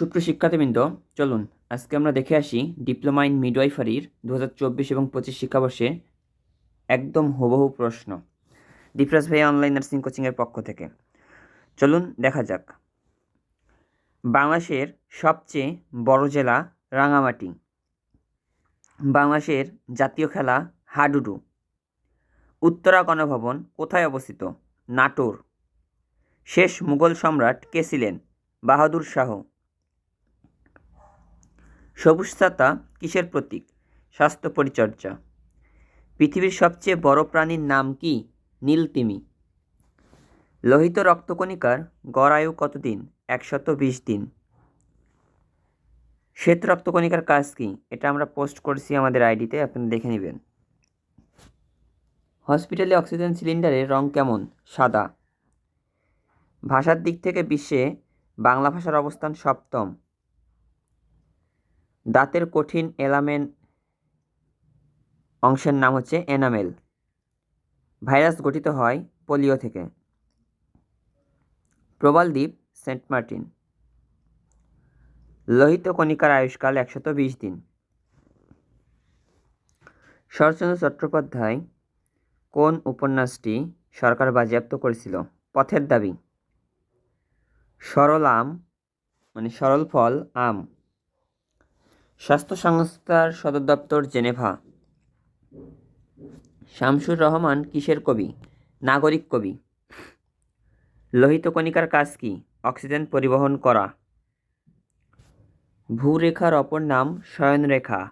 সুপ্রিয় শিক্ষার্থীবৃন্দ, চলুন আজকে আমরা দেখে আসি ডিপ্লোমা ইন মিডওয়াইফারির দু হাজার চব্বিশ এবং পঁচিশ শিক্ষাবর্ষে একদম হুবহু প্রশ্ন। ডিফরাস ভাই অনলাইন নার্সিং কোচিংয়ের পক্ষ থেকে। চলুন দেখা যাক। বাংলাদেশের সবচেয়ে বড় জেলা রাঙামাটি। বাংলাদেশের জাতীয় খেলা হাডুডু। উত্তরা গণভবন কোথায় অবস্থিত? নাটোর। শেষ মুঘল সম্রাট কে ছিলেন? বাহাদুর শাহ। সবুজ ছাতা কিসের প্রতীক? স্বাস্থ্য পরিচর্যা। পৃথিবীর সবচেয়ে বড় প্রাণীর নাম কি? নীলতিমি লোহিত রক্তকণিকার গড় আয়ু কতদিন? একশত বিশ দিন। শ্বেত রক্তকণিকার কাজ কি? এটা আমরা পোস্ট করছি আমাদের আইডিতে আপনি দেখে নেবেন। হসপিটালে অক্সিজেন সিলিন্ডারের রং কেমন? সাদা। ভাষার দিক থেকে বিশ্বে বাংলা ভাষার অবস্থান সপ্তম। দাঁতের কঠিন এলামেন অংশের নাম হচ্ছে এনামেল। ভাইরাস গঠিত হয় পোলিও থেকে। প্রবাল দ্বীপ, সেন্ট মার্টিন। লোহিত কণিকার আয়ুষ্কাল একশত বিশ দিন। শরৎচন্দ্র চট্টোপাধ্যায় কোন উপন্যাসটি সরকার বাজেয়াপ্ত করেছিল? পথের দাবি। সরল আম মানে সরল ফল, আম। স্বাস্থ্য সংস্থার সদর দপ্তর জেনেভা। শামসুর রহমান কিসের কবি? নাগরিক কবি। লোহিত কণিকার কাজ কি? অক্সিজেন পরিবহন করা। ভূরেখার অপর নাম শয়নরেখা।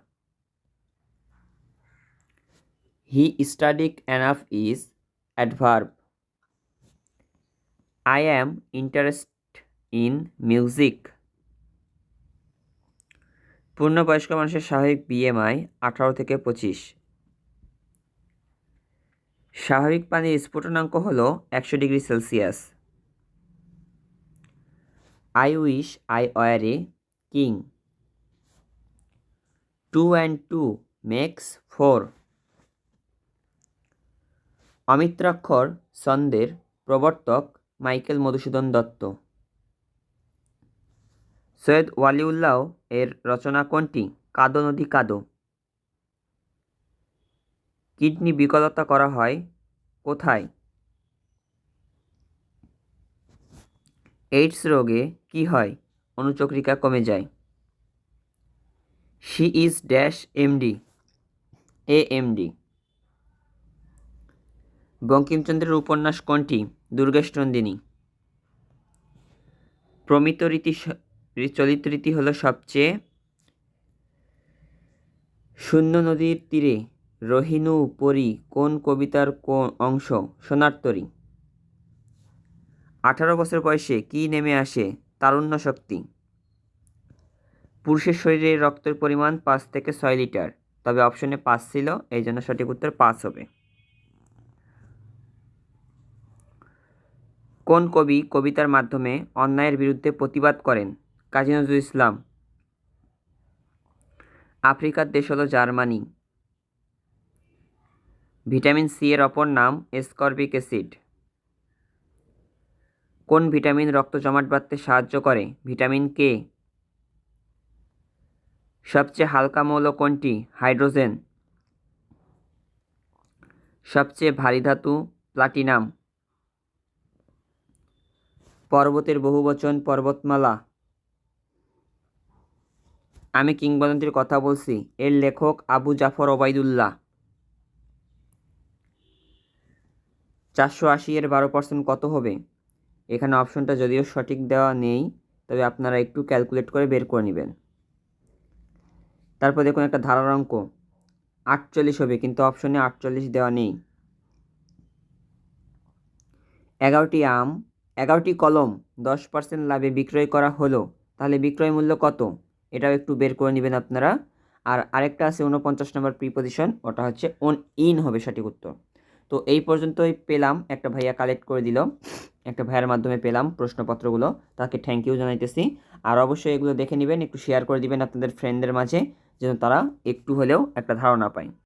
He studied enough is adverb. I am interest in music. পূর্ণবয়স্ক মানুষের স্বাভাবিক বিএমআই আঠারো থেকে পঁচিশ। স্বাভাবিক পানির স্ফুটনাঙ্ক হল একশো degree Celsius. I wish I were a king two and two makes four অমিত্রাক্ষর ছন্দের প্রবর্তক মাইকেল মধুসূদন দত্ত। সৈয়দ ওয়ালিউল্লাহ এর রচনা কোনটি? কাদো নদী কাদো। কিডনি বিকলতা করা হয় কোথায়? এইডস রোগে কি হয়? অনুচক্রিকা কমে যায়। She is dash MD a MD বঙ্কিমচন্দ্রের উপন্যাস কোনটি? দুর্গেশ নন্দিনী। প্রমিত রীতি চলিত রীতি হলো সবচেয়ে শূন্য নদীর তীরে রহিনু পরি কোন কবিতার কোন অংশ? সোনারতরী আঠারো বছর বয়সে কি নেমে আসে তারুণ্য শক্তি? পুরুষের শরীরে রক্তের পরিমাণ পাঁচ থেকে ছয় লিটার, তবে অপশনে পাঁচ ছিল, এই জন্য সঠিক উত্তর পাঁচ হবে। কোন কবি কবিতার মাধ্যমে অন্যায়ের বিরুদ্ধে প্রতিবাদ করেন? কাজী নজরুল ইসলাম। আফ্রিকার দেশ হলো জার্মানি। ভিটামিন সি এর অপর নাম এসকর্বিক অ্যাসিড। কোন ভিটামিন রক্ত জমাট বাঁধতে সাহায্য করে? Vitamin K? সবচেয়ে হালকা মৌল কোনটি? হাইড্রোজেন। সবচেয়ে ভারী ধাতু প্লাটিনাম। পর্বতের বহুবচন পর্বতমালা। আমি কিংবদন্তির কথা বলছি। এর লেখক আবু জাফর ওবায়দুল্লাহ। চারশো আশি এর বারো পার্সেন্ট কত হবে? এখানে অপশনটা যদিও সঠিক দেওয়া নেই, তবে আপনারা একটু ক্যালকুলেট করে বের করে নেবেন। তারপর দেখুন একটা ধারার অঙ্ক। আটচল্লিশ হবে, কিন্তু অপশনে আটচল্লিশ দেওয়া নেই। এগারোটি আম, এগারোটি কলম, দশ পার্সেন্ট লাভে বিক্রয় করা হলো। তাহলে বিক্রয় মূল্য কত? এটাও একটু বের করে নেবেন আপনারা। আর আরেকটা আছে উনপঞ্চাশ নম্বর প্রিপোজিশন ওটা হচ্ছে অন ইন হবে সঠিক উত্তর। তো এই পর্যন্তই পেলাম, একটা ভাইয়া কালেক্ট করে দিল, একটা ভাইয়ার মাধ্যমে পেলাম প্রশ্নপত্রগুলো, তাকে থ্যাংক ইউ জানাইতেছি। আর অবশ্যই এগুলো দেখে নেবেন, একটু শেয়ার করে দিবেন আপনাদের ফ্রেন্ডদের মাঝে, যেন তারা একটু হলেও একটা ধারণা পায়।